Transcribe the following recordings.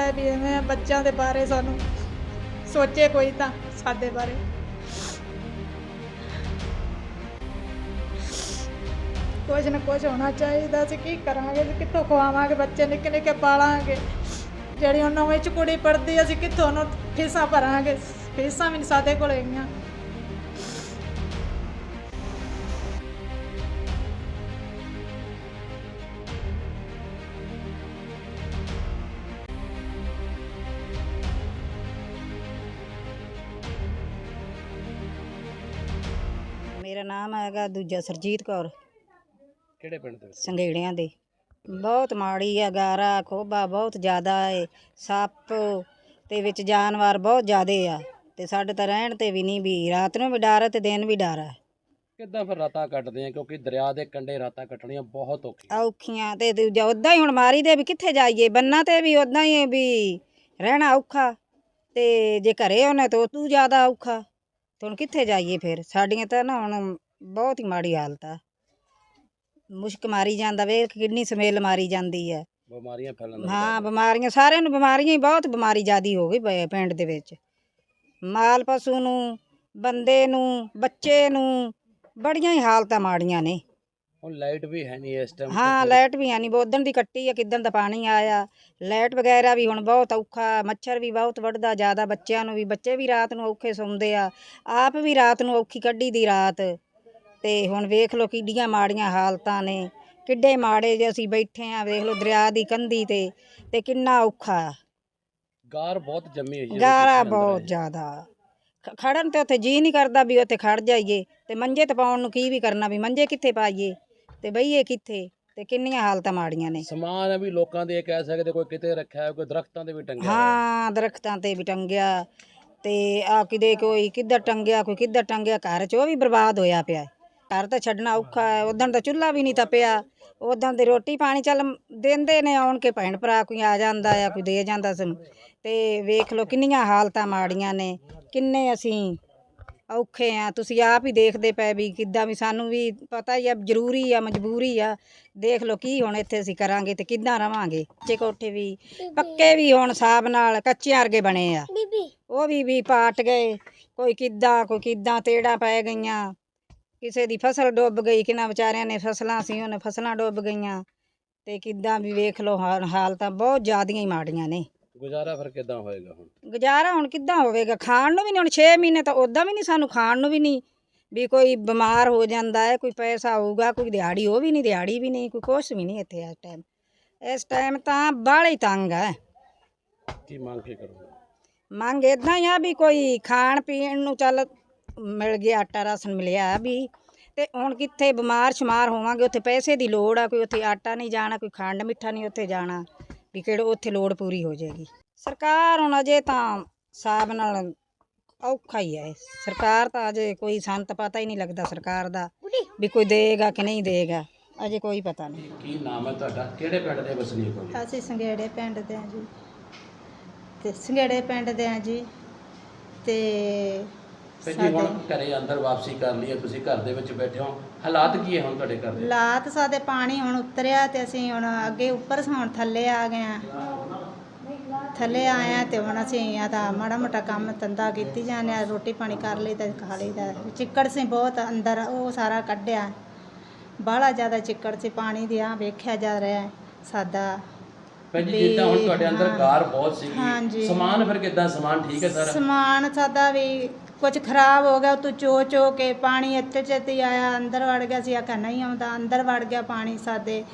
ਚਾਹੀਦਾ ਹੈ ਵੀ ਐਵੇਂ ਬੱਚਿਆਂ ਦੇ ਬਾਰੇ ਸਾਨੂੰ ਸੋਚੇ ਕੋਈ ਤਾਂ ਸਾਡੇ ਬਾਰੇ। ਕੁਝ ਨਾ ਕੁਝ ਹੋਣਾ ਚਾਹੀਦਾ ਸੀ, ਕੀ ਕਰਾਂਗੇ ਅਸੀਂ ਕਿੱਥੋਂ ਖਵਾਵਾਂਗੇ, ਬੱਚੇ ਨਿੱਕੇ ਨਿੱਕੇ ਪਾਲਾਂਗੇ। ਜਿਹੜੀ ਉਹ ਨਵੇਂ ਚ ਕੁੜੀ ਪੜਦੀ ਅਸੀਂ ਕਿੱਥੋਂ ਉਹਨੂੰ ਫੀਸਾਂ ਭਰਾਂਗੇ? ਫੀਸਾਂ ਵੀ ਨਹੀਂ ਸਾਡੇ ਕੋਲ ਹੈਗੀਆਂ। ਨਾਮ ਹੈਗਾ ਦੂਜਾ ਸਰਜੀਤ ਕੌਰ। ਕਿਹੜੇ ਪਿੰਡ ਦੇ ਵਿੱਚ? ਸੰਘੇੜਿਆਂ ਦੇ। ਬਹੁਤ ਮਾੜੀ ਆ ਗਾਰਾ ਖੋਬਾ ਬਹੁਤ ਜ਼ਿਆਦਾ ਏ ਸੱਪ ਤੇ ਵਿੱਚ ਜਾਨਵਰ ਬਹੁਤ ਜ਼ਿਆਦੇ ਆ ਤੇ ਸਾਡੇ ਤਾਂ ਰਹਿਣ ਤੇ ਵੀ ਨਹੀਂ ਵੀ ਰਾਤ ਨੂੰ ਵੀ ਡਰ ਹੈ ਤੇ ਦਿਨ ਵੀ ਡਰ ਹੈ ਕਿੱਦਾਂ ਫਿਰ ਰਾਤਾਂ ਕੱਟਦੇ ਆ? ਕਿਉਂਕਿ ਦਰਿਆ ਦੇ ਕੰਢੇ ਰਾਤਾਂ ਕੱਟਣੀਆਂ ਬਹੁਤ ਔਖੀਆਂ। ਔਖੀਆਂ ਤੇ ਦੂਜਾ ਉਦਾਂ ਹੀ ਹੁਣ ਮਾਰੀ ਦੇ ਵੀ ਕਿੱਥੇ ਜਾਈਏ ਬੰਨਾ ਤੇ ਵੀ ਉਦਾਂ ਹੀ ਵੀ ਰਹਿਣਾ ਔਖਾ ਤੇ ਜੇ ਘਰੇ ਹੋਣਾ ਤਾਂ ਤੂੰ ਜ਼ਿਆਦਾ ਔਖਾ। ਤੇ ਹੁਣ ਕਿੱਥੇ ਜਾਈਏ ਫਿਰ? ਸਾਡੀਆਂ ਤਾਂ ਨਾ ਹੁਣ ਬਹੁਤ ਹੀ ਮਾੜੀ ਹਾਲਤ ਆ। ਮੁਸ਼ਕ ਮਾਰੀ ਜਾਂਦਾ ਵੇਖ ਕਿੰਨੀ ਸਮੈਲ ਮਾਰੀ ਜਾਂਦੀ ਹੈ ਬਿਮਾਰੀਆਂ ਫੈਲਣ ਲੱਗ ਹਾਂ ਬਿਮਾਰੀਆਂ ਸਾਰਿਆਂ ਨੂੰ ਬਿਮਾਰੀਆਂ ਹੀ ਬਹੁਤ ਬਿਮਾਰੀ ਜ਼ਿਆਦੀ ਹੋ ਗਈ ਪ- ਪਿੰਡ ਦੇ ਵਿੱਚ। ਮਾਲ ਪਸ਼ੂ ਨੂੰ ਬੰਦੇ ਨੂੰ ਬੱਚੇ ਨੂੰ ਬੜੀਆਂ ਹੀ ਹਾਲਤਾਂ ਮਾੜੀਆਂ ਨੇ। ਹੁਣ ਲਾਈਟ ਵੀ ਹੈ ਨਹੀਂ ਇਸ ਟਾਈਮ ਹਾਂ ਲਾਈਟ ਵੀ ਹੈ ਨਹੀਂ ਬੋਦਣ ਦੀ ਕੱਟੀ ਆ ਕਿੱਦਣ ਦਾ ਪਾਣੀ ਆਇਆ। ਲਾਈਟ ਵਗੈਰਾ ਵੀ ਹੁਣ ਬਹੁਤ ਔਖਾ ਮੱਛਰ ਵੀ ਬਹੁਤ ਵੱਢਦਾ ਜ਼ਿਆਦਾ ਬੱਚਿਆਂ ਨੂੰ ਵੀ ਬੱਚੇ ਵੀ ਰਾਤ ਨੂੰ ਔਖੇ ਸੌਂਦੇ ਆ। ਆਪ ਵੀ ਰਾਤ ਨੂੰ ਔਖੀ ਕੱਢੀ ਦੀ ਰਾਤ। ਤੇ ਹੁਣ ਵੇਖ ਲਓ ਕਿੱਡੀਆਂ ਮਾੜੀਆਂ ਹਾਲਤਾਂ ਨੇ। ਕਿੱਡੇ ਮਾੜੇ ਜੇ ਅਸੀਂ ਬੈਠੇ ਆ ਵੇਖ ਲਓ ਦਰਿਆ ਦੀ ਕੰਧੀ ਤੇ ਤੇ ਕਿੰਨਾ ਔਖਾ। ਗਾਰ ਬਹੁਤ ਜੰਮੀ ਹੋਈ ਹੈ ਗਾਰਾ ਬਹੁਤ ਜ਼ਿਆਦਾ। ਖੜਨ ਤੇ ਉੱਥੇ ਜੀ ਨਹੀਂ ਕਰਦਾ ਵੀ ਉੱਥੇ ਖੜ ਜਾਈਏ। ਤੇ ਮੰਜੇ ਤੇ ਪਾਉਣ ਨੂੰ ਕੀ ਵੀ ਕਰਨਾ ਵੀ ਮੰਜੇ ਕਿੱਥੇ ਪਾਈਏ? ਤੇ ਬਈਏ ਕਿੱਥੇ? ਤੇ ਕਿੰਨੀਆਂ ਹਾਲਤਾਂ ਮਾੜੀਆਂ ਨੇ। ਸਮਾਨ ਵੀ ਲੋਕਾਂ ਦੇ ਕਹਿ ਸਕਦੇ ਕੋਈ ਕਿਤੇ ਰੱਖਿਆ ਹੈ, ਕੋਈ ਦਰਖਤਾਂ ਦੇ ਵੀ ਟੰਗਿਆ ਹੋਇਆ। ਹੈ। ਹਾਂ ਦਰਖਤਾਂ ਤੇ ਵੀ ਟੰਗਿਆ। ਤੇ ਆ ਕਿਦੇ ਕੋਈ ਕਿੱਧਰ ਟੰਗਿਆ ਕੋਈ ਕਿੱਧਰ ਟੰਗਿਆ ਘਰ 'ਚ ਉਹ ਵੀ ਬਰਬਾਦ ਹੋਇਆ ਪਿਆ। ਹੈ। ਘਰ ਤਾਂ ਛੱਡਣਾ ਔਖਾ ਹੈ ਉਦੋਂ ਤਾਂ ਚੁੱਲ੍ਹਾ ਵੀ ਨਹੀਂ ਤਪਿਆ। ਉਦੋਂ ਦੇ ਰੋਟੀ ਪਾਣੀ ਚੱਲ ਦਿੰਦੇ ਨੇ ਆਉਣ ਕੇ ਭੈਣ ਭਰਾ ਕੋਈ ਆ ਜਾਂਦਾ ਆ ਕੋਈ ਦੇ ਜਾਂਦਾ ਸਾਨੂੰ। ਤੇ ਵੇਖ ਲਓ ਕਿੰਨੀਆਂ ਹਾਲਤਾਂ ਮਾੜੀਆਂ ਨੇ ਕਿੰਨੇ ਅਸੀਂ ਔਖੇ ਆ ਤੁਸੀਂ ਆਪ ਹੀ ਦੇਖਦੇ ਪਏ ਵੀ ਕਿੱਦਾਂ ਵੀ ਸਾਨੂੰ ਵੀ ਪਤਾ ਹੀ ਆ ਜ਼ਰੂਰੀ ਆ ਮਜਬੂਰੀ ਆ ਦੇਖ ਲਓ ਕੀ ਹੁਣ ਇੱਥੇ ਅਸੀਂ ਕਰਾਂਗੇ ਤੇ ਕਿੱਦਾਂ ਰਵਾਂਗੇ। ਕੱਚੇ ਕੋਠੇ ਵੀ ਪੱਕੇ ਵੀ ਹੁਣ ਹਿਸਾਬ ਨਾਲ ਕੱਚਿਆਂ ਵਰਗੇ ਬਣੇ ਆ। ਉਹ ਵੀ ਵੀ ਪਾਟ ਗਏ ਕੋਈ ਕਿੱਦਾਂ ਕੋਈ ਕਿੱਦਾਂ ਤੇੜਾ ਪੈ ਗਈਆਂ। ਕਿਸੇ ਦੀ ਫਸਲ ਡੁੱਬ ਗਈ ਕਿਨਾਂ ਵਿਚਾਰਿਆਂ ਨੇ ਫਸਲਾਂ ਸੀ ਉਹਨੇ ਫਸਲਾਂ ਡੁੱਬ ਗਈਆਂ। ਤੇ ਕਿੱਦਾਂ ਵੀ ਵੇਖ ਲਓ ਹਾਲ ਹਾਲਤਾਂ ਬਹੁਤ ਜ਼ਿਆਦੀਆਂ ਹੀ ਮਾੜੀਆਂ ਨੇ। ਗੁਜ਼ਾਰਾ ਫਿਰ ਕਿੱਦਾਂ ਹੋਏਗਾ ਹੁਣ? ਗੁਜ਼ਾਰਾ ਹੁਣ ਕਿੱਦਾਂ ਹੋਵੇਗਾ? ਖਾਣ ਨੂੰ ਵੀ ਨਹੀਂ ਹੁਣ 6 ਮਹੀਨੇ ਤਾਂ ਉਦਾਂ ਵੀ ਨਹੀਂ ਸਾਨੂੰ ਖਾਣ ਨੂੰ ਵੀ ਨਹੀਂ। ਵੀ ਕੋਈ ਬਿਮਾਰ ਹੋ ਜਾਂਦਾ ਹੈ ਕੋਈ ਪੈਸਾ ਆਊਗਾ ਕੋਈ ਦਿਹਾੜੀ ਉਹ ਵੀ ਨਹੀਂ ਦਿਹਾੜੀ ਵੀ ਨਹੀਂ ਕੋਈ ਕੁਛ ਵੀ ਨਹੀਂ ਇੱਥੇ ਇਸ ਟਾਈਮ ਇਸ ਟਾਈਮ ਤਾਂ ਬਾਹਲਾ ਤੰਗ ਹੈ। ਕੀ ਮੰਗ ਕੇ ਕਰੋਗੇ? ਮੰਗ ਇਦਾਂ ਹੀ ਆ ਵੀ ਕੋਈ ਖਾਣ ਪੀਣ ਨੂੰ ਚੱਲ ਮਿਲ ਗਿਆ ਆਟਾ ਰਾਸ਼ਨ ਮਿਲਿਆ ਵੀ ਤੇ ਹੁਣ ਕਿੱਥੇ ਬਿਮਾਰ ਸ਼ਮਾਰ ਹੋਵਾਂਗੇ ਉੱਥੇ ਪੈਸੇ ਦੀ ਲੋੜ ਆ ਕੋਈ ਉੱਥੇ ਆਟਾ ਨਹੀਂ ਜਾਣਾ ਕੋਈ ਖੰਡ ਮਿੱਠਾ ਨਹੀਂ ਉੱਥੇ ਜਾਣਾ। ਵੀ ਕਿਹੜੇ ਉੱਥੇ ਲੋੜ ਪੂਰੀ ਹੋ ਜਾਏਗੀ। ਸਰਕਾਰ ਹੁਣ ਅਜੇ ਤਾਂ ਹਿਸਾਬ ਨਾਲ ਔਖਾ ਹੀ ਹੈ। ਸਰਕਾਰ ਤਾਂ ਅਜੇ ਕੋਈ ਸਾਨੂੰ ਤਾਂ ਪਤਾ ਹੀ ਨਹੀਂ ਲੱਗਦਾ ਸਰਕਾਰ ਦਾ ਵੀ ਕੋਈ ਦੇਗਾ ਕਿ ਨਹੀਂ ਦੇਗਾ ਅਜੇ ਕੋਈ ਪਤਾ ਨਹੀਂ। ਕੀ ਨਾਮ ਹੈ ਤੁਹਾਡਾ? ਕਿਹੜੇ ਪਿੰਡ ਦੇ ਵਸਨੀਕ ਹੋ ਜੀ? ਅਸੀਂ ਸੰਘੇੜੇ ਪਿੰਡ ਦੇ ਹਾਂ ਜੀ। ਤੇ ਸੰਘੇੜੇ ਪਿੰਡ ਦੇ ਹਾਂ ਜੀ। ਤੇ ਤੇ ਜੀ ਹੁਣ ਘਰੇ ਅੰਦਰ ਵਾਪਸੀ ਕਰ ਲਈ ਹੈ ਤੁਸੀਂ ਘਰ ਦੇ ਵਿੱਚ ਬੈਠੇ ਹੋ ਹਾਲਾਤ ਕੀ ਹੈ ਹੁਣ ਤੁਹਾਡੇ ਘਰ ਦੇ? ਲਾਤ ਸਾਡੇ ਪਾਣੀ ਹੁਣ ਉਤਰਿਆ ਤੇ ਅਸੀਂ ਹੁਣ ਅੱਗੇ ਉੱਪਰ ਹੁਣ ਥੱਲੇ ਆ ਗਏ ਆ ਥੱਲੇ ਆਏ ਆ ਤੇ ਹੁਣ ਅਸੀਂ ਆ ਤਾਂ ਮਾੜਾ ਮੋਟਾ ਕੰਮ ਧੰਦਾ ਕੀਤੀ ਜਾਂਦੇ ਆ ਰੋਟੀ ਪਾਣੀ ਕਰ ਲਈਦਾ ਖਾ ਲਈਦਾ ਚਿੱਕੜ ਸੀ ਬਹੁਤ ਅੰਦਰ ਉਹ ਸਾਰਾ ਕੱਢਿਆ। ਬਾਹਲਾ ਜ਼ਿਆਦਾ ਚਿੱਕੜ ਸੀ ਪਾਣੀ ਦੀ ਆ ਵੇਖਿਆ ਜਾ ਰਿਹਾ ਸਾਦਾ। ਭੈਣ ਜੀ ਜਿੱਦਾਂ ਹੁਣ ਤੁਹਾਡੇ ਅੰਦਰ। ਗਾਰ ਬਹੁਤ ਸੀਗੀ। ਸਮਾਨ ਫਿਰ ਕਿੱਦਾਂ ਸਮਾਨ ਠੀਕ ਹੈ ਸਾਰਾ? ਸਮਾਨ ਸਾਡਾ ਵੀ ਕੁਝ ਖਰਾਬ ਹੋ ਗਿਆ ਤੂੰ ਚੋ ਚੋ ਕੇ ਪਾਣੀ ਇੱਥੇ ਚੇਤੀ ਆਇਆ, ਅੰਦਰ ਵੜ ਗਿਆ ਸੀ, ਆਖਿਆ ਨਹੀਂ ਆਉਂਦਾ, ਅੰਦਰ ਵੜ ਗਿਆ ਪਾਣੀ ਸਾਦੇ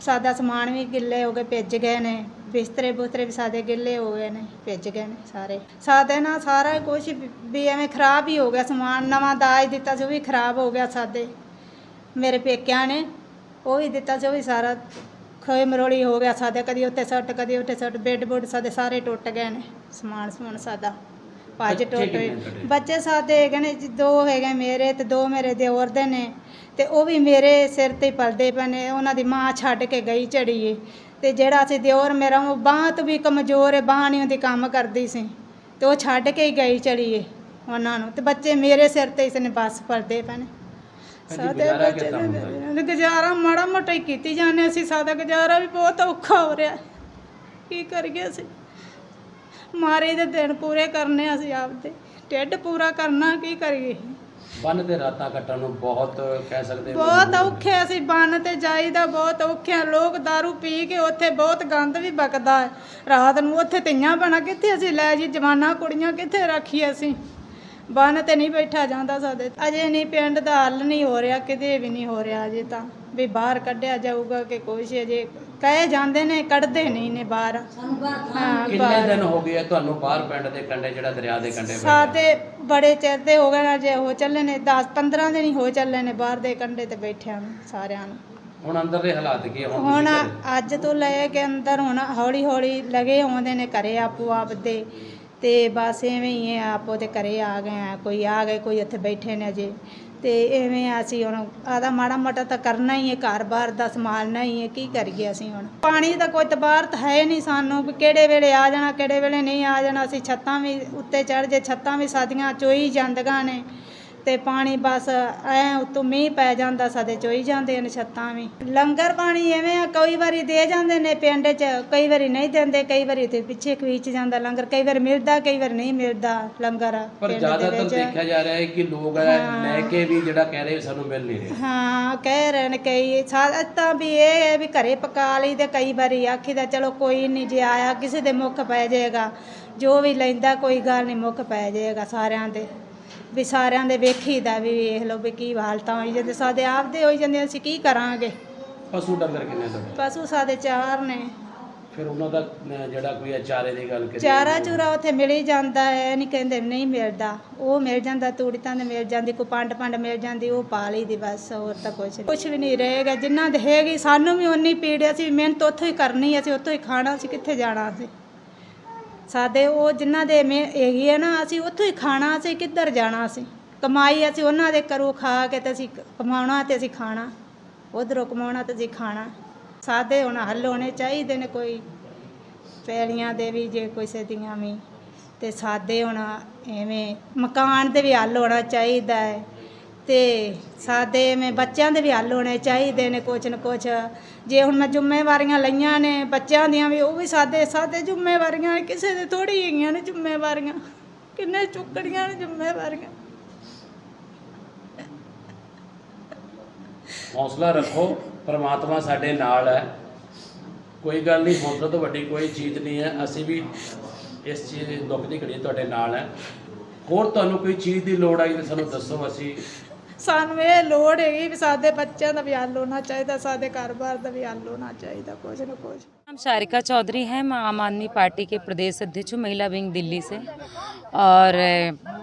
ਸਾਦਾ ਸਮਾਨ ਵੀ ਗਿੱਲੇ ਹੋ ਗਏ, ਭਿੱਜ ਗਏ ਨੇ। ਬਿਸਤਰੇ ਬੁਸਤਰੇ ਵੀ ਸਾਦੇ ਗਿੱਲੇ ਹੋ ਗਏ ਨੇ, ਭਿੱਜ ਗਏ ਨੇ ਸਾਰੇ। ਸਾਦੇ ਨਾਲ ਸਾਰਾ ਕੁਝ ਵੀ ਐਵੇਂ ਖਰਾਬ ਹੀ ਹੋ ਗਿਆ ਸਮਾਨ, ਨਵਾਂ ਦਾਜ ਦਿੱਤਾ ਸੀ, ਉਹ ਵੀ ਖਰਾਬ ਹੋ ਗਿਆ ਸਾਦੇ ਮੇਰੇ ਪੇਕਿਆਂ ਨੇ, ਉਹ ਵੀ ਦਿੱਤਾ ਸੀ, ਉਹ ਵੀ ਸਾਰਾ ਖੋਏ ਮਰੋੜੀ ਹੋ ਗਿਆ ਸਾਦੇ ਕਦੀ ਉੱਤੇ ਸੱਟ, ਕਦੀ ਉੱਤੇ ਸੱਟ ਬੈੱਡ ਬੁੱਡ ਸਾਦੇ ਸਾਰੇ ਟੁੱਟ ਗਏ ਨੇ, ਸਮਾਨ ਸਮੂਨ ਸਾਦਾ ਭੱਜ ਬੱਚੇ ਟੁੱਟ? ਬੱਚੇ ਸਾਡੇ ਹੈਗੇ ਨੇ ਜੀ, ਦੋ ਹੈਗੇ ਮੇਰੇ ਤੇ ਦੋ ਮੇਰੇ ਦਿਓਰ ਦੇ ਨੇ ਤੇ ਉਹ ਵੀ ਮੇਰੇ ਸਿਰ ਤੇ ਹੀ ਪਲਦੇ ਪਏ ਨੇ ਉਹਨਾਂ ਦੀ ਮਾਂ ਛੱਡ ਕੇ ਗਈ ਝੜੀਏ। ਤੇ ਜਿਹੜਾ ਸੀ ਦਿਓਰ ਮੇਰਾ ਉਹ ਬਾਂਹ ਤੋਂ ਵੀ ਕਮਜ਼ੋਰ ਹੈ ਬਾਂਹ ਨਹੀਂ ਉਹਦੀ ਕੰਮ ਕਰਦੀ ਸੀ। ਤੇ ਉਹ ਛੱਡ ਕੇ ਹੀ ਗਈ ਝੜੀਏ ਉਹਨਾਂ ਨੂੰ। ਤੇ ਬੱਚੇ ਮੇਰੇ ਸਿਰ ਤੇ ਇਸ ਨੇ ਬਸ ਪਲਦੇ ਪਏ ਨੇ। ਹੁੰਦਾ? ਹੈ? ਨੇ ਗੁਜ਼ਾਰਾ ਮਾੜਾ ਮੋਟਾ ਹੀ ਕੀਤੀ ਜਾਂਦੇ ਅਸੀਂ ਸਾਡਾ ਗੁਜ਼ਾਰਾ ਵੀ ਬਹੁਤ ਔਖਾ ਹੋ ਰਿਹਾ। ਕੀ ਕਰੀਏ ਅਸੀਂ? ਮਾਰੇ ਦੇ ਦਿਨ ਪੂਰੇ ਕਰਨੇ ਅਸੀਂ ਆਪਦੇ। ਢਿੱਡ ਪੂਰਾ ਕਰਨਾ ਕੀ ਕਰੀਏ? ਬੰਨ ਤੇ ਰਾਤਾਂ ਕੱਟਣ ਨੂੰ ਬਹੁਤ ਕਹਿ ਸਕਦੇ ਹੋ। ਬਹੁਤ ਔਖੇ ਅਸੀਂ ਬੰਨ ਤੇ ਜਾਈਦਾ ਬਹੁਤ ਔਖੇ ਆ। ਲੋਕ दारू ਪੀ ਕੇ ਉੱਥੇ ਬਹੁਤ ਗੰਦ ਵੀ ਬਕਦਾ ਹੈ। ਰਾਤ ਨੂੰ ਉੱਥੇ ਤਈਆਂ ਬਣਾ ਕਿੱਥੇ ਅਸੀਂ? ਲੈ ਜੀ ਜਵਾਨਾਂ ਕੁੜੀਆਂ ਕਿੱਥੇ ਰੱਖੀ ਅਸੀਂ? ਬੰਨ ਤੇ ਨਹੀਂ ਬੈਠਾ ਜਾਂਦਾ ਸਾਡੇ। ਅਜੇ ਨਹੀਂ ਪਿੰਡ ਦਾ ਹੱਲ ਨਹੀਂ ਹੋ ਰਿਹਾ ਕਿਤੇ ਵੀ ਨਹੀਂ ਹੋ ਰਿਹਾ ਅਜੇ ਤਾਂ। ਵੀ ਬਾਹਰ ਕੱਢਿਆ ਜਾਊਗਾ ਕਿ ਕੁਛ ਅਜੇ ਕਹੇ ਜਾਂਦੇ ਨੇ ਕੱਢਦੇ ਨਹੀਂ ਨੇ ਬਾਹਰ ਹਾਂ ਕਿੰਨੇ ਬਾਹਰ ਦਿਨ ਹੋ ਗਏ ਆ ਤੁਹਾਨੂੰ ਬਾਹਰ ਪਿੰਡ ਦੇ ਕੰਢੇ ਜਿਹੜਾ ਦਰਿਆ ਦੇ ਕੰਢੇ ਬੈਠੇ? ਸਾਡੇ ਬੜੇ ਚਿਰ ਦੇ ਹੋ ਗਏ ਨਾ ਜੇ ਹੋ ਚੱਲੇ ਨੇ 10 15 ਦਿਨ ਹੀ ਹੋ ਚੱਲੇ ਨੇ ਬਾਹਰ ਦੇ ਕੰਢੇ ਤੇ ਬੈਠਿਆਂ ਨੂੰ ਸਾਰਿਆਂ ਨੂੰ ਹੁਣ ਅੰਦਰ ਦੇ ਹਾਲਾਤ ਕੀ ਆ? ਹੁਣ ਹੁਣ ਤੁਸੀਂ ਘਰੇ? ਅੱਜ ਤੋਂ ਲੈ ਕੇ ਅੰਦਰ ਹੁਣ ਹੌਲੀ ਹੌਲੀ ਲਗੇ ਆਉਂਦੇ ਨੇ ਘਰੇ ਆਪੋ ਆਪ ਦੇ ਤੇ ਬਸ ਐਵੇਂ ਹੀ ਹੈ ਆਪੋ ਦੇ ਘਰੇ ਆ ਗਏ ਆ ਕੋਈ ਆ ਗਏ ਕੋਈ ਉੱਥੇ ਬੈਠੇ ਨੇ ਅਜੇ ਤੇ ਐਵੇਂ ਅਸੀਂ ਹੁਣ ਆਦਾ ਮਾੜਾ ਮੋਟਾ ਤਾਂ ਕਰਨਾ ਹੀ ਹੈ ਘਰ-ਬਾਰ ਦਾ ਸੰਭਾਲਣਾ ਹੀ ਹੈ, ਕੀ ਕਰੀਏ ਅਸੀਂ ਹੁਣ? ਪਾਣੀ ਦਾ ਕੋਈ ਤਬਾਰਤ ਹੈ ਨਹੀਂ ਸਾਨੂੰ, ਵੀ ਕਿਹੜੇ ਵੇਲੇ ਆ ਜਾਣਾ, ਕਿਹੜੇ ਵੇਲੇ ਨਹੀਂ ਆ ਜਾਣਾ, ਅਸੀਂ ਛੱਤਾਂ ਵੀ ਉੱਤੇ ਚੜ੍ਹ ਜੇ, ਛੱਤਾਂ ਵੀ ਸਾਡੀਆਂ ਚੋਈ ਜਾਂਦੀਆਂ ਨੇ। ਤੇ ਪਾਣੀ ਬਸ ਐ ਉਤੋਂ ਮੀਂਹ ਪੈ ਜਾਂਦਾ ਸਾਡੇ ਚੋਈ ਜਾਂਦੇ ਨੇ ਛੱਤਾਂ ਵੀ। ਲੰਗਰ ਪਾਣੀ ਐਵੇਂ ਆ ਕਈ ਵਾਰੀ ਦੇ ਜਾਂਦੇ ਨੇ ਪਿੰਡ 'ਚ ਕਈ ਵਾਰੀ ਨਹੀਂ ਦਿੰਦੇ ਕਈ ਵਾਰੀ ਤੇ ਪਿੱਛੇ ਖਵੀਚ ਜਾਂਦਾ ਲੰਗਰ ਕਈ ਵਾਰ ਮਿਲਦਾ ਕਈ ਵਾਰ ਨਹੀਂ ਮਿਲਦਾ ਲੰਗਰ ਪਰ ਪਿੰਡ ਦੇ ਜ਼ਿਆਦਾਤਰ ਵਿੱਚ। ਦੇਖਿਆ ਜਾ ਰਿਹਾ ਹੈ ਕਿ ਲੋਕ ਲੈ ਕੇ ਵੀ ਜਿਹੜਾ ਕਹਿ ਰਹੇ ਸਾਨੂੰ ਮਿਲ ਨਹੀਂ ਰਿਹਾ। ਹਾਂ ਕਹਿ ਰਹੇ ਨੇ ਕਈ ਸਾ- ਤਾਂ ਵੀ ਇਹ ਹੈ ਵੀ ਘਰੇ ਪਕਾ ਲਈ ਤੇ ਕਈ ਵਾਰੀ ਆਖੀਦਾ ਚਲੋ ਕੋਈ ਨਹੀਂ ਜੇ ਆਇਆ ਕਿਸੇ ਦੇ ਮੁੱਖ ਪੈ ਜਾਏਗਾ ਜੋ ਵੀ ਲੈਂਦਾ ਕੋਈ ਗੱਲ ਨਹੀਂ ਮੁੱਖ ਪੈ ਜਾਏਗਾ ਸਾਰਿਆਂ ਦੇ। ਵੀ ਸਾਰਿਆਂ ਦੇ ਵੇਖੀਦਾ ਵੀ ਵੇਖ ਲਓ ਵੀ ਕੀ ਹਾਲਤਾਂ ਹੋਈ ਜਾਂਦੇ ਸਾਡੇ ਆਪਦੇ ਹੋਈ ਜਾਂਦੇ ਅਸੀਂ ਕੀ ਕਰਾਂਗੇ? ਪਸ਼ੂ ਡੰਗਰ ਕਿੰਨੇ ਤੁਹਾਡੇ ਪਸ਼ੂ ਸਾਡੇ ਚਾਰ ਨੇ। ਫਿਰ ਉਹਨਾਂ ਦਾ ਅਹ, ਜਿਹੜਾ ਕੋਈ ਹੈ ਚਾਰੇ ਦੀ ਗੱਲ ਕਰੀਏ ਚਾਰਾ ਚੂਰਾ ਉੱਥੇ ਮਿਲ ਹੀ ਜਾਂਦਾ ਹੈ ਨਹੀਂ ਕਹਿੰਦੇ ਨਹੀਂ ਮਿਲਦਾ। ਉਹ ਮਿਲ ਜਾਂਦਾ ਤੂੜੀ ਤਾਂ ਮਿਲ ਜਾਂਦੀ ਕੋਈ ਪੰਡ ਪੰਡ ਮਿਲ ਜਾਂਦੀ ਉਹ ਪਾ ਲਈ ਦੀ ਬਸ ਹੋਰ ਤਾਂ ਕੁਛ ਨਹੀਂ ਕੁਛ ਵੀ ਨਹੀਂ ਰਹੇਗਾ ਜਿੰਨਾ ਦੇ ਹੈਗੀ ਸਾਨੂੰ ਵੀ ਉਨੀ ਪੀੜ ਅਸੀਂ ਮਿਹਨਤ ਉੱਥੋਂ ਹੀ ਕਰਨੀ ਅਸੀਂ ਉੱਥੋਂ ਹੀ ਖਾਣਾ ਅਸੀਂ ਕਿੱਥੇ ਜਾਣਾ ਅਸੀਂ? ਸਾਡੇ ਉਹ ਜਿਨ੍ਹਾਂ ਦੇ ਮੇ ਹੈਗੀ ਹੈ ਨਾ, ਅਸੀਂ ਉੱਥੋਂ ਹੀ ਖਾਣਾ, ਅਸੀਂ ਕਿੱਧਰ ਜਾਣਾ ਅਸੀਂ? ਕਮਾਈ ਅਸੀਂ ਉਹਨਾਂ ਦੇ ਕਰੋ ਖਾ ਕੇ ਤੇ ਅਸੀਂ ਕਮਾਉਣਾ ਤੇ ਅਸੀਂ ਖਾਣਾ। ਉਧਰੋਂ ਕਮਾਉਣਾ ਤੇ ਅਸੀਂ ਖਾਣਾ। ਸਾਦੇ ਹੁਣ ਹੱਲ ਹੋਣੇ ਚਾਹੀਦੇ ਨੇ ਕੋਈ ਪੈਲੀਆਂ ਦੇ ਵੀ ਜੇ ਕਿਸੇ ਦੀਆਂ ਵੀ। ਤੇ ਸਾਦੇ ਹੁਣ ਐਵੇਂ ਮਕਾਨ ਦੇ ਵੀ ਹੱਲ ਹੋਣਾ ਚਾਹੀਦਾ ਹੈ। ਤੇ ਸਾਡੇ ਐਵੇਂ ਬੱਚਿਆਂ ਦੇ ਵੀ ਹੱਲ ਹੋਣੇ ਚਾਹੀਦੇ ਨੇ ਕੁਛ ਨਾ ਕੁਛ। ਜੇ ਹੁਣ ਮੈਂ ਜ਼ਿੰਮੇਵਾਰੀਆਂ ਲਈਆਂ ਨੇ ਬੱਚਿਆਂ ਦੀਆਂ ਵੀ, ਉਹ ਵੀ ਸਾਡੇ ਸਾਡੇ ਜ਼ਿੰਮੇਵਾਰੀਆਂ ਕਿਸੇ ਦੇ ਥੋੜੀ ਹੈਗੀਆਂ ਨੇ ਜ਼ਿੰਮੇਵਾਰੀਆਂ। ਕਿੰਨੇ ਚੁੱਕੜੀਆਂ ਨੇ ਜ਼ਿੰਮੇਵਾਰੀਆਂ। ਹੌਸਲਾ ਰੱਖੋ, ਪਰਮਾਤਮਾ ਸਾਡੇ ਨਾਲ ਹੈ। ਕੋਈ ਗੱਲ ਨਹੀਂ ਹੌਸਲਾ ਤੋਂ ਵੱਡੀ ਕੋਈ ਚੀਜ਼ ਨਹੀਂ ਹੈ। ਅਸੀਂ ਵੀ ਇਸ ਚੀਜ਼ ਦੀ ਦੁੱਖ ਦੀ ਘੜੀ ਤੁਹਾਡੇ ਨਾਲ ਹੈ। ਹੋਰ ਤੁਹਾਨੂੰ ਕੋਈ ਚੀਜ਼ ਦੀ ਲੋੜ ਆਈ ਤਾਂ ਸਾਨੂੰ ਦੱਸੋ, ਅਸੀਂ ਸਾਨੂੰ ਇਹ ਲੋੜ ਹੈਗੀ ਵੀ ਸਾਡੇ ਬੱਚਿਆਂ ਦਾ ਵੀ ਹੱਲ ਹੋਣਾ ਚਾਹੀਦਾ, ਸਾਡੇ ਘਰ-ਬਾਰ ਦਾ ਵੀ ਹੱਲ ਹੋਣਾ ਚਾਹੀਦਾ, ਕੁਛ ਨਾ ਕੁਛ। नाम सारिका चौधरी है। मैं आम आदमी पार्टी के प्रदेश अध्यक्ष हूँ, महिला विंग दिल्ली से। और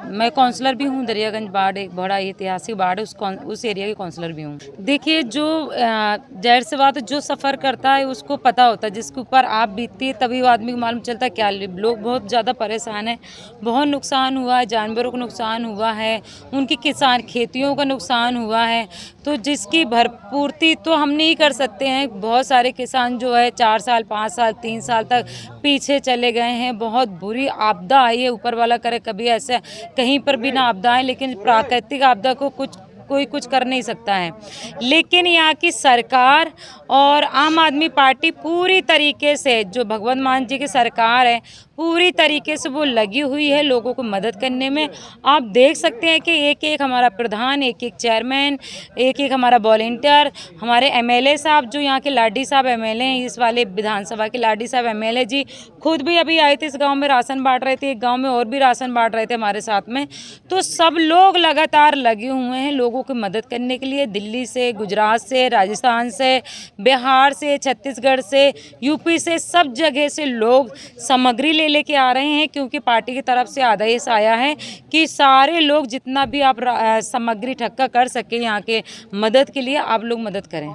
मैं काउंसलर भी हूँ, दरियागंज बाढ़ एक बड़ा ऐतिहासिक बाढ़ उस उस एरिया की काउंसलर भी हूँ। देखिए, जो ज़ाहिर सी बात जो सफ़र करता है, उसको पता होता है, जिसके ऊपर आप बीतती है, तभी वो आदमी को मालूम चलता है क्या लोग बहुत ज़्यादा परेशान हैं। बहुत नुकसान हुआ है, जानवरों को नुकसान हुआ है, उनकी किसान, खेतियों का नुकसान हुआ है। तो जिसकी भरपूर्ति तो हम नहीं कर सकते हैं। बहुत सारे किसान जो है, चार साल पाँच साल तीन साल तक पीछे चले गए हैं बहुत बुरी आपदा आई है ऊपर वाला करे कभी ऐसे कहीं पर भी ना आपदा है लेकिन प्राकृतिक आपदा को कुछ कोई कुछ कर नहीं सकता है। लेकिन यहाँ की सरकार और आम आदमी पार्टी पूरी तरीके से, जो भगवंत मान जी की सरकार है, पूरी तरीके से वो लगी हुई है लोगों को मदद करने में। आप देख सकते हैं कि एक एक हमारा प्रधान एक एक चेयरमैन एक एक हमारा वॉल्टियर, हमारे एमएलए साहब, जो यहाँ के लाडी साहब एमएलए हैं, इस वाले विधानसभा के लाडी साहब एमएलए जी, खुद भी अभी आए थे इस गाँव में, राशन बांट रहे थे, एक गाँव में और भी राशन बांट रहे थे हमारे साथ में। तो सब लोग लगातार लगे हुए हैं लोगों की मदद करने के लिए दिल्ली से, गुजरात से, राजस्थान से, बिहार से, छत्तीसगढ़ से, यूपी से सब जगह से लोग सामग्री ले लेके आ रहे हैं क्योंकि पार्टी की तरफ़ से आदेश आया है कि सारे लोग जितना भी आप सामग्री ठक्का कर सकें यहाँ के मदद के लिए आप लोग मदद करें।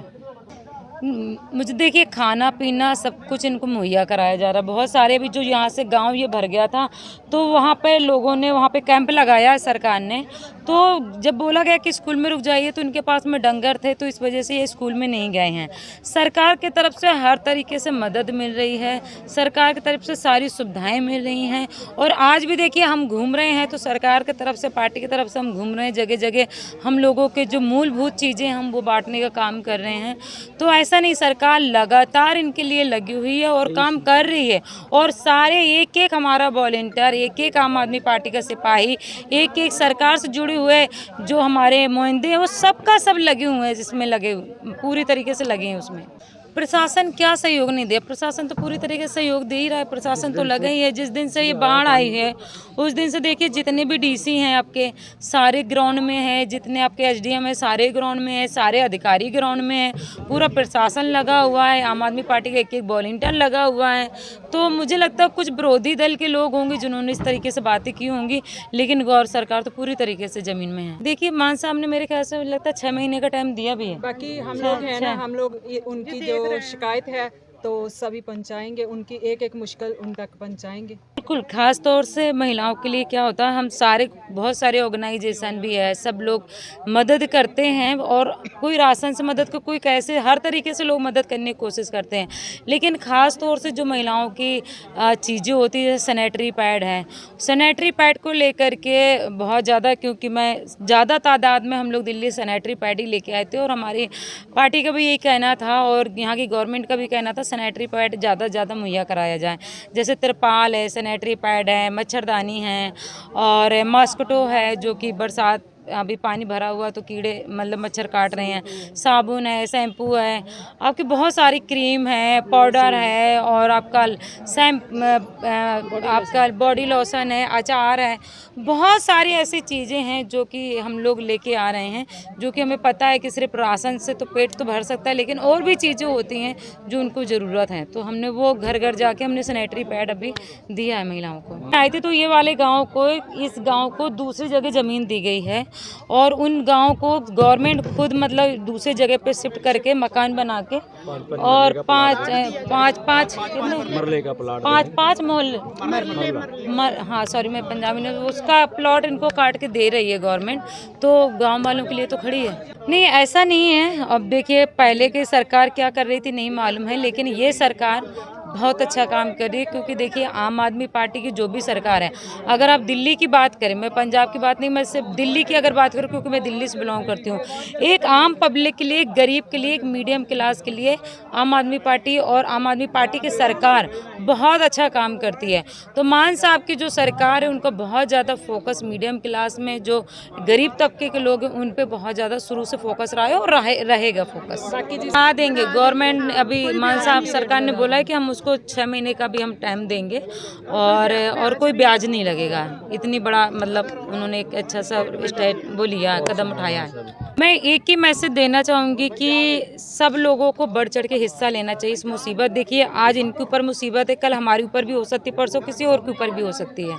मुझे देखिए, खाना, पीना, सब कुछ इनको मुहैया कराया जा रहा है। बहुत सारे भी जो यहाँ से गाँव ये भर गया था तो वहाँ पे लोगों ने वहाँ पे कैंप लगाया है सरकार ने। तो जब बोला गया कि स्कूल में रुक जाइए तो इनके पास में डंगर थे तो इस वजह से ये स्कूल में नहीं गए हैं। सरकार की तरफ़ से हर तरीके से मदद मिल रही है, सरकार की तरफ़ से सारी सुविधाएँ मिल रही हैं, और आज भी देखिए, हम घूम रहे हैं तो सरकार की तरफ़ से, पार्टी की तरफ़ से हम घूम रहे हैं जगह जगह हम लोगों के जो मूलभूत चीज़ें हम वो बांटने का काम कर रहे हैं। तो ऐसा प्रशासन नहीं सरकार लगातार इनके लिए लगी हुई है और काम कर रही है। और सारे एक एक हमारा वॉलेंटियर एक एक आम आदमी पार्टी का सिपाही एक एक सरकार से जुड़े हुए जो हमारे मोहिंदे हैं वो सबका सब लगे हुए हैं जिसमें लगे पूरी तरीके से लगे हैं उसमें। प्रशासन क्या सहयोग नहीं दे? प्रशासन तो पूरी तरीके से सहयोग दे ही रहा है। प्रशासन तो लगा ही है। जिस दिन से ये बाढ़ आई है उस दिन से देखिए जितने भी डीसी हैं आपके सारे ग्राउंड में है जितने आपके एसडीएम है सारे ग्राउंड में है सारे अधिकारी ग्राउंड में है। पूरा प्रशासन लगा हुआ है। आम आदमी पार्टी का एक एक वॉलेंटियर लगा हुआ है। तो मुझे लगता है कुछ विरोधी दल के लोग होंगे जिन्होंने इस तरीके से बातें की होंगी लेकिन गौर सरकार तो पूरी तरीके से ज़मीन में है। देखिए मान साहब ने मेरे ख्याल से लगता है छः महीने का टाइम दिया भी है। बाकी हम लोग हैं ना हम लोग उनकी जो शिकायत है तो सभी पहुंचाएंगे उनकी एक एक मुश्किल उन तक पहुंचाएंगे बिल्कुल, खास तौर से महिलाओं के लिए क्या होता है, हम सारे, बहुत सारे ऑर्गेनाइजेशन भी है, सब लोग मदद करते हैं और कोई राशन से मदद को, कोई कैसे, हर तरीके से लोग मदद करने की कोशिश करते हैं। लेकिन खास तौर से जो महिलाओं की चीज़ें होती है सैनिटरी पैड है। सैनिटरी पैड को लेकर के बहुत ज़्यादा, क्योंकि मैं, ज़्यादा तादाद में हम लोग दिल्ली सैनिटरी पैड ही लेके आए थे और हमारी पार्टी का भी यही कहना था और यहाँ की गवर्नमेंट का भी कहना था सैनिटरी पैड ज़्यादा से ज़्यादा मुहैया कराया जाए। जैसे तिरपाल है सैनिटरी पैड है मच्छरदानी है और मॉस्किटो है जो कि बरसात अभी पानी भरा हुआ तो कीड़े मतलब मच्छर काट रहे हैं। साबुन है शैम्पू है। आपकी बहुत सारी क्रीम है पाउडर है और आपका सैम आपका बॉडी लोशन है अचार है। बहुत सारी ऐसी चीज़ें हैं जो कि हम लोग लेके आ रहे हैं जो कि हमें पता है कि सिर्फ़ राशन से तो पेट तो भर सकता है लेकिन और भी चीज़ें होती हैं जो उनको ज़रूरत है। तो हमने वो घर घर जाके हमने सैनिटरी पैड अभी दिया है महिलाओं को। आए थे तो ये वाले गाँव को इस गाँव को दूसरी जगह ज़मीन दी गई है। और उन गाँव को गवर्नमेंट खुद मतलब दूसरी जगह पे शिफ्ट करके मकान बना के और पाँच पाँच पाँच कितने पाँच पाँच मोहल्ले। हाँ सॉरी मैं पंजाबी में उसका प्लॉट इनको काट के दे रही है गवर्नमेंट तो गाँव वालों के लिए तो खड़ी है। नहीं ऐसा नहीं है। अब देखिए पहले की सरकार क्या कर रही थी नहीं मालूम है लेकिन ये सरकार बहुत अच्छा काम कर रही है क्योंकि देखिए आम आदमी पार्टी की जो भी सरकार है अगर आप दिल्ली की बात करें मैं पंजाब की बात नहीं मैं सिर्फ़ दिल्ली की अगर बात करूँ क्योंकि मैं दिल्ली से बिलोंग करती हूँ एक आम पब्लिक के लिए एक गरीब के लिए एक मीडियम क्लास के लिए आम आदमी पार्टी और आम आदमी पार्टी की सरकार बहुत अच्छा काम करती है। तो मान साहब की जो सरकार है उनका बहुत ज़्यादा फोकस मीडियम क्लास में जो गरीब तबके के लोग हैं उन पर बहुत ज़्यादा शुरू से फोकस रहा है और रहे, रहेगा फोकस आ देंगे गवर्नमेंट अभी मान साहब सरकार ने बोला है कि हम उसको छः महीने का भी हम टाइम देंगे और और कोई ब्याज नहीं लगेगा। इतनी बड़ा मतलब उन्होंने एक अच्छा सा स्टेट वो लिया कदम उठाया है। मैं एक ही मैसेज देना चाहूँगी कि सब लोगों को बढ़ चढ़ के हिस्सा लेना चाहिए इस मुसीबत। देखिए, आज इनके ऊपर मुसीबत है, कल हमारे ऊपर भी हो सकती है, परसों किसी और के ऊपर भी हो सकती है।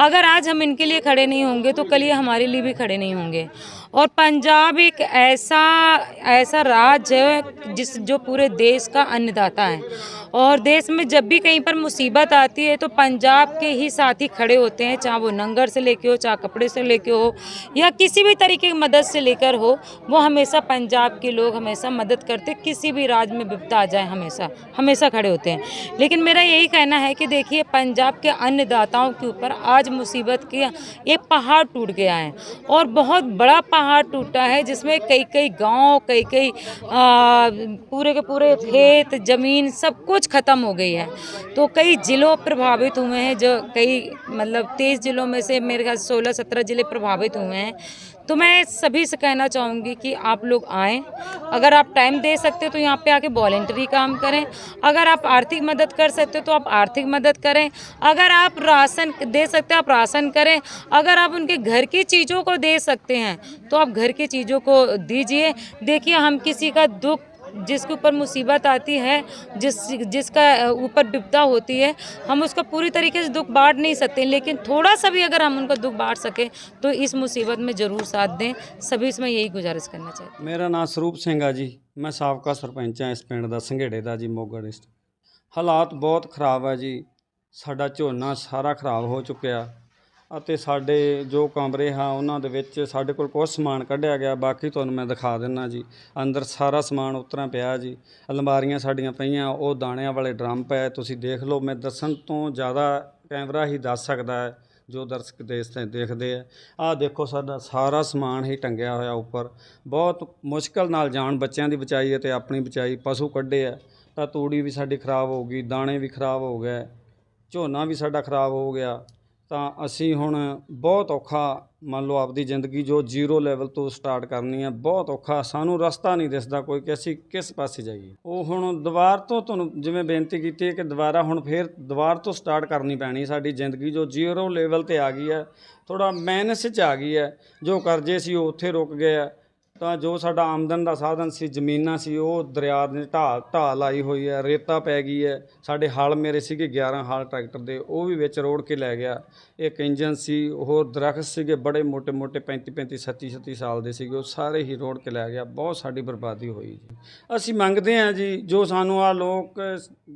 अगर आज हम इनके लिए खड़े नहीं होंगे तो कल ये हमारे लिए भी खड़े नहीं होंगे। और पंजाब एक ऐसा ऐसा राज्य है जिस, जो पूरे देश का अन्नदाता है। और देश में जब भी कहीं पर मुसीबत आती है तो पंजाब के ही साथी खड़े होते हैं चाहे वो नंगर से लेके हो चाहे कपड़े से लेके हो या किसी भी तरीके की मदद से लेकर हो वो हमेशा पंजाब के लोग हमेशा मदद करते किसी भी राज्य में विपदा आ जाए हमेशा हमेशा खड़े होते हैं। लेकिन मेरा यही कहना है कि देखिए पंजाब के अन्नदाताओं के ऊपर आज मुसीबत के एक पहाड़ टूट गया है और बहुत बड़ा पहाड़ टूटा है जिसमें कई कई गाँव कई कई पूरे के पूरे खेत ज़मीन सब कुछ ख़त्म हो गई है। तो कई ज़िलों प्रभावित हुए हैं, जो कई मतलब तेईस ज़िलों में से मेरे ख्याल सोलह सत्रह ज़िले प्रभावित हुए हैं। तो मैं सभी से कहना चाहूँगी कि आप लोग आएँ। अगर आप टाइम दे सकते हो तो यहाँ पे आके वॉलेंटरी काम करें। अगर आप आर्थिक मदद कर सकते हो तो आप आर्थिक मदद करें। अगर आप राशन दे सकते हो, आप राशन करें। अगर आप उनके घर की चीज़ों को दे सकते हैं तो आप घर की चीज़ों को दीजिए। देखिए, हम किसी का दुख जिसके ऊपर मुसीबत आती है जिस जिसका ऊपर विपदा होती है हम उसका पूरी तरीके से दुख बांट नहीं सकते लेकिन थोड़ा सा भी अगर हम उनका दुख बांट सकें तो इस मुसीबत में ज़रूर साथ दें सभी से मैं यही गुजारिश करना चाहती हूँ ਮੇਰਾ ਨਾਮ ਸਰੂਪ ਸਿੰਘ ਆ ਜੀ ਮੈਂ ਸਾਬਕਾ ਸਰਪੰਚ ਹਾਂ ਇਸ ਪਿੰਡ ਦਾ ਸੰਘੇੜੇ ਦਾ ਜੀ ਮੋਗਾ ਡਿਸਟ੍ਰਿਕਟ ਹਾਲਾਤ ਬਹੁਤ ਖਰਾਬ ਆ ਜੀ ਸਾਡਾ ਝੋਨਾ ਸਾਰਾ ਖਰਾਬ ਹੋ ਚੁੱਕਿਆ ਅਤੇ ਸਾਡੇ ਜੋ ਕਮਰੇ ਹਾਂ, ਉਹਨਾਂ ਦੇ ਵਿੱਚ ਸਾਡੇ ਕੋਲ ਕੁਛ ਸਮਾਨ ਕੱਢਿਆ ਗਿਆ। ਬਾਕੀ ਤੁਹਾਨੂੰ ਮੈਂ ਦਿਖਾ ਦਿੰਦਾ ਜੀ। ਅੰਦਰ ਸਾਰਾ ਸਮਾਨ ਉਤਰਾ ਪਿਆ ਜੀ। ਅਲਮਾਰੀਆਂ ਸਾਡੀਆਂ ਪਈਆਂ, ਉਹ ਦਾਣਿਆਂ ਵਾਲੇ ਡਰਮ ਪਏ। ਤੁਸੀਂ ਦੇਖ ਲਓ, ਮੈਂ ਦੱਸਣ ਤੋਂ ਜ਼ਿਆਦਾ ਕੈਮਰਾ ਹੀ ਦੱਸ ਸਕਦਾ ਹੈ, ਜੋ ਦਰਸ਼ਕ ਦੇਸ਼ ਤੇ ਦੇਖਦੇ ਆ। ਆਹ ਦੇਖੋ, ਸਾਡਾ ਸਾਰਾ ਸਮਾਨ ਹੀ ਟੰਗਿਆ ਹੋਇਆ ਉੱਪਰ। ਬਹੁਤ ਮੁਸ਼ਕਲ ਨਾਲ ਜਾਨ ਬੱਚਿਆਂ ਦੀ ਬਚਾਈ ਅਤੇ ਆਪਣੀ ਬਚਾਈ। ਪਸ਼ੂ ਕੱਢੇ ਆ, ਤਾਂ ਤੂੜੀ ਵੀ ਸਾਡੀ ਖਰਾਬ ਹੋ ਗਈ, ਦਾਣੇ ਵੀ ਖਰਾਬ ਹੋ ਗਏ, ਝੋਨਾ ਵੀ ਸਾਡਾ ਖਰਾਬ ਹੋ ਗਿਆ। ਤਾਂ ਅਸੀਂ ਹੁਣ ਬਹੁਤ ਔਖਾ, ਮੰਨ ਲਓ ਆਪਦੀ ਜ਼ਿੰਦਗੀ ਜੋ ਜ਼ੀਰੋ ਲੈਵਲ ਤੋਂ ਸਟਾਰਟ ਕਰਨੀ ਹੈ ਬਹੁਤ ਔਖਾ, ਸਾਨੂੰ ਰਸਤਾ ਨਹੀਂ ਦਿਸਦਾ ਕੋਈ ਕਿ ਅਸੀਂ ਕਿਸ ਪਾਸੇ ਜਾਈਏ। ਉਹ ਹੁਣ ਦੁਬਾਰ ਤੋਂ ਤੁਹਾਨੂੰ ਜਿਵੇਂ ਬੇਨਤੀ ਕੀਤੀ ਹੈ ਕਿ ਦੁਬਾਰਾ ਹੁਣ ਫੇਰ ਦੁਬਾਰ ਤੋਂ ਸਟਾਰਟ ਕਰਨੀ ਪੈਣੀ ਸਾਡੀ ਜ਼ਿੰਦਗੀ ਜੋ ਜ਼ੀਰੋ ਲੈਵਲ ਤੇ ਆ ਗਈ ਹੈ ਥੋੜਾ ਮਾਈਨਸ 'ਚ ਆ ਗਈ ਹੈ, ਜੋ ਕਰਜ਼ੇ ਸੀ ਉਹ ਉੱਥੇ ਰੁਕ ਗਏ ਆ। ਤਾਂ ਜੋ ਸਾਡਾ ਆਮਦਨ ਦਾ ਸਾਧਨ ਸੀ, ਜ਼ਮੀਨਾਂ ਸੀ, ਉਹ ਦਰਿਆ ਦੇ ਢਾਹ ਢਾਹ ਲਾਈ ਹੋਈ ਹੈ, ਰੇਤਾ ਪੈ ਗਈ ਹੈ। ਸਾਡੇ ਹਲ ਮੇਰੇ ਸੀਗੇ 11 ਹਲ ਟਰੈਕਟਰ ਦੇ, ਉਹ ਵੀ ਵਿੱਚ ਰੋੜ ਕੇ ਲੈ ਗਿਆ। ਇੱਕ ਇੰਜਨ ਸੀ ਹੋਰ ਦਰਖਤ ਸੀਗੇ ਬੜੇ ਮੋٹے ਮੋٹے 35 35 36 36 ਸਾਲ ਦੇ ਸੀਗੇ, ਉਹ ਸਾਰੇ ਹੀ ਰੋੜ ਕੇ ਲੈ ਗਿਆ। ਬਹੁਤ ਸਾਡੀ ਬਰਬਾਦੀ ਹੋਈ ਜੀ। ਅਸੀਂ ਮੰਗਦੇ ਹਾਂ ਜੀ, ਜੋ ਸਾਨੂੰ ਆ ਲੋਕ,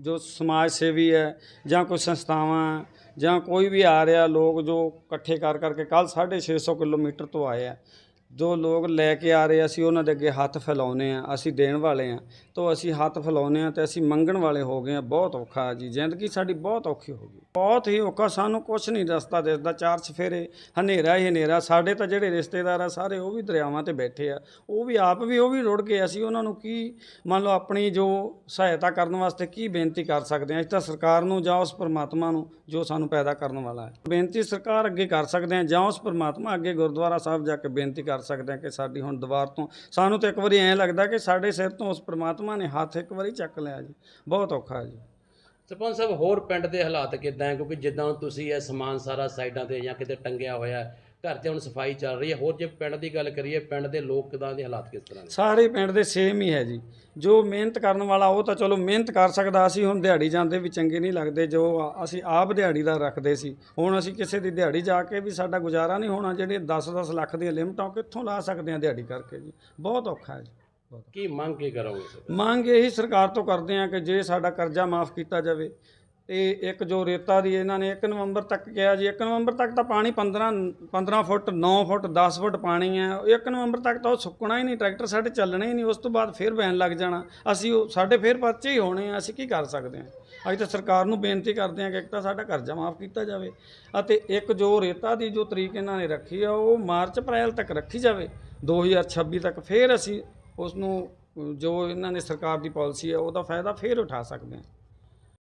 ਜੋ ਸਮਾਜ ਸੇਵੀ ਹੈ, ਜਾਂ ਕੋਈ ਸੰਸਥਾਵਾਂ, ਜਾਂ ਕੋਈ ਵੀ ਆ ਰਿਹਾ, ਲੋਕ ਜੋ ਇਕੱਠੇ ਕਰ ਕਰਕੇ ਕੱਲ 650 ਕਿਲੋਮੀਟਰ ਤੋਂ ਆਏ ਆ ਜੋ ਲੋਕ ਲੈ ਕੇ ਆ ਰਹੇ ਅਸੀਂ ਉਹਨਾਂ ਦੇ ਅੱਗੇ ਹੱਥ ਫੈਲਾਉਨੇ ਆ, ਅਸੀਂ ਦੇਣ ਵਾਲੇ ਆ। ਤੋਂ ਅਸੀਂ ਹੱਥ ਫੈਲਾਉਨੇ ਆ ਤੇ ਅਸੀਂ ਮੰਗਣ ਵਾਲੇ ਹੋ ਗਏ ਆ, ਬਹੁਤ ਔਖਾ ਜੀ। ਜ਼ਿੰਦਗੀ ਸਾਡੀ ਬਹੁਤ ਔਖੀ ਹੋ ਗਈ। ਬਹੁਤ ਹੀ ਔਖਾ, ਸਾਨੂੰ ਕੁਝ ਨਹੀਂ ਰਸਤਾ ਦਿਸਦਾ, ਚਾਰ ਸਫੇਰੇ ਹਨੇਰਾ ਹੀ ਹਨੇਰਾ। ਸਾਡੇ ਤਾਂ ਜਿਹੜੇ ਰਿਸ਼ਤੇਦਾਰ ਆ, ਸਾਰੇ ਉਹ ਵੀ ਦਰਿਆਵਾਂ ਤੇ ਬੈਠੇ ਆ। ਉਹ ਵੀ ਆਪ ਵੀ, ਉਹ ਵੀ ਰੁੜ ਗਏ। ਅਸੀਂ ਉਹਨਾਂ ਨੂੰ ਕੀ, ਮੰਨ ਲਓ ਆਪਣੀ ਜੋ ਸਹਾਇਤਾ ਕਰਨ ਵਾਸਤੇ ਕੀ ਬੇਨਤੀ ਕਰ ਸਕਦੇ ਹਾਂ ਅਸੀਂ ਤਾਂ ਸਰਕਾਰ ਨੂੰ ਜਾਂ ਉਸ ਪਰਮਾਤਮਾ ਨੂੰ ਜੋ ਸਾਨੂੰ ਪੈਦਾ ਕਰਨ ਵਾਲਾ ਹੈ। ਬੇਨਤੀ ਸਰਕਾਰ ਅੱਗੇ ਕਰ ਸਕਦੇ ਹਾਂ ਜਾਂ ਉਸ ਪਰਮਾਤਮਾ ਅੱਗੇ ਗੁਰਦੁਆਰਾ ਸਾਹਿਬ ਜਾ ਕੇ ਬੇਨਤੀ ਕਰ ਕਰ ਸਕਦੇ ਹਾਂ ਕਿ ਸਾਡੀ ਹੁਣ ਦੁਬਾਰ ਤੋਂ ਸਾਨੂੰ ਤਾਂ ਇੱਕ ਵਾਰੀ ਐਂ ਲੱਗਦਾ ਕਿ ਸਾਡੇ ਸਿਰ ਤੋਂ ਉਸ ਪ੍ਰਮਾਤਮਾ ਨੇ ਹੱਥ ਇੱਕ ਵਾਰੀ ਚੱਕ ਲਿਆ ਜੀ। ਬਹੁਤ ਔਖਾ ਜੀ। ਸਰਪੰਚ ਸਾਹਿਬ ਹੋਰ ਪਿੰਡ ਦੇ ਹਾਲਾਤ ਕਿਦਾਂ ਹੈ? ਕਿਉਂਕਿ ਜਿੱਦਾਂ ਤੁਸੀਂ ਇਹ ਸਮਾਨ ਸਾਰਾ ਸਾਈਡਾਂ ਤੇ ਜਾਂ ਕਿਤੇ ਟੰਗਿਆ ਹੋਇਆ ਹੈ, ਘਰ 'ਚ ਹੁਣ ਸਫ਼ਾਈ ਚੱਲ ਰਹੀ ਹੈ। ਹੋਰ ਜੇ ਪਿੰਡ ਦੀ ਗੱਲ ਕਰੀਏ ਪਿੰਡ ਦੇ ਲੋਕ ਕਿਦਾਂ ਦੇ ਹਾਲਾਤ ਕਿਸ ਤਰ੍ਹਾਂ ਨੇ ਸਾਰੇ ਪਿੰਡ ਦੇ ਸੇਮ ਹੀ ਹੈ ਜੀ। ਜੋ ਮਿਹਨਤ ਕਰਨ ਵਾਲਾ ਉਹ ਤਾਂ ਚਲੋ ਮਿਹਨਤ ਕਰ ਸਕਦਾ। ਅਸੀਂ ਹੁਣ ਦਿਹਾੜੀ ਜਾਂਦੇ ਵੀ ਚੰਗੇ ਨਹੀਂ ਲੱਗਦੇ। ਜੋ ਅਸੀਂ ਆਪ ਦਿਹਾੜੀ ਦਾ ਰੱਖਦੇ ਸੀ। ਹੁਣ ਅਸੀਂ ਕਿਸੇ ਦੀ ਦਿਹਾੜੀ ਜਾ ਕੇ ਵੀ ਸਾਡਾ ਗੁਜ਼ਾਰਾ ਨਹੀਂ ਹੋਣਾ। ਜਿਹੜੇ 10-10 ਲੱਖ ਦੀਆਂ ਲਿਮਟਾਂ ਉਹ ਕਿੱਥੋਂ ਲਾ ਸਕਦੇ ਆ ਦਿਹਾੜੀ ਕਰਕੇ ਜੀ? ਬਹੁਤ ਔਖਾ ਹੈ ਜੀ। ਕੀ ਮੰਗ ਕੀ ਕਰੋਗੇ? ਮੰਗ ਇਹੀ ਸਰਕਾਰ ਤੋਂ ਕਰਦੇ ਆ ਕਿ ਜੇ ਸਾਡਾ ਕਰਜ਼ਾ ਮਾਫ ਕੀਤਾ ਜਾਵੇ ਤੇ ਇੱਕ ਜੋ ਰੇਤਾ ਦੀ ਇਹਨਾਂ ਨੇ 1 ਨਵੰਬਰ ਤੱਕ ਕਿਹਾ ਜੀ 1 ਨਵੰਬਰ ਤੱਕ ਤਾਂ ਪਾਣੀ 15 15 ਫੁੱਟ 9 ਫੁੱਟ 10 ਫੁੱਟ ਪਾਣੀ ਹੈ। 1 ਨਵੰਬਰ ਤੱਕ ਤਾਂ ਉਹ ਸੁੱਕਣਾ ਹੀ ਨਹੀਂ, ਟਰੈਕਟਰ ਸਾਡੇ ਚੱਲਣਾ ਹੀ ਨਹੀਂ, ਉਸ ਤੋਂ ਬਾਅਦ ਫਿਰ ਬੈਨ ਲੱਗ ਜਾਣਾ। ਅਸੀਂ ਉਹ ਸਾਡੇ ਫਿਰ ਪਰਚੇ ਹੀ ਹੋਣੇ ਆ, ਅਸੀਂ ਕੀ ਕਰ ਸਕਦੇ ਹਾਂ? ਅੱਜ ਤਾਂ ਸਰਕਾਰ ਨੂੰ ਬੇਨਤੀ ਕਰਦੇ ਹਾਂ ਕਿ ਇੱਕ ਤਾਂ ਸਾਡਾ ਕਰਜ਼ਾ ਮਾਫ ਕੀਤਾ ਜਾਵੇ ਅਤੇ ਇੱਕ ਜੋ ਰੇਤਾ ਦੀ ਜੋ ਤਰੀਕ ਇਹਨਾਂ ਨੇ ਰੱਖੀ ਆ, ਉਹ ਮਾਰਚ, ਅਪ੍ਰੈਲ ਤੱਕ ਰੱਖੀ ਜਾਵੇ। 2026 ਤੱਕ ਫਿਰ ਅਸੀਂ ਉਸ ਨੂੰ ਜੋ ਇਹਨਾਂ ਨੇ ਸਰਕਾਰ ਦੀ ਪਾਲਿਸੀ ਹੈ ਉਹਦਾ ਫਾਇਦਾ ਫਿਰ ਉਠਾ ਸਕਦੇ ਹਾਂ।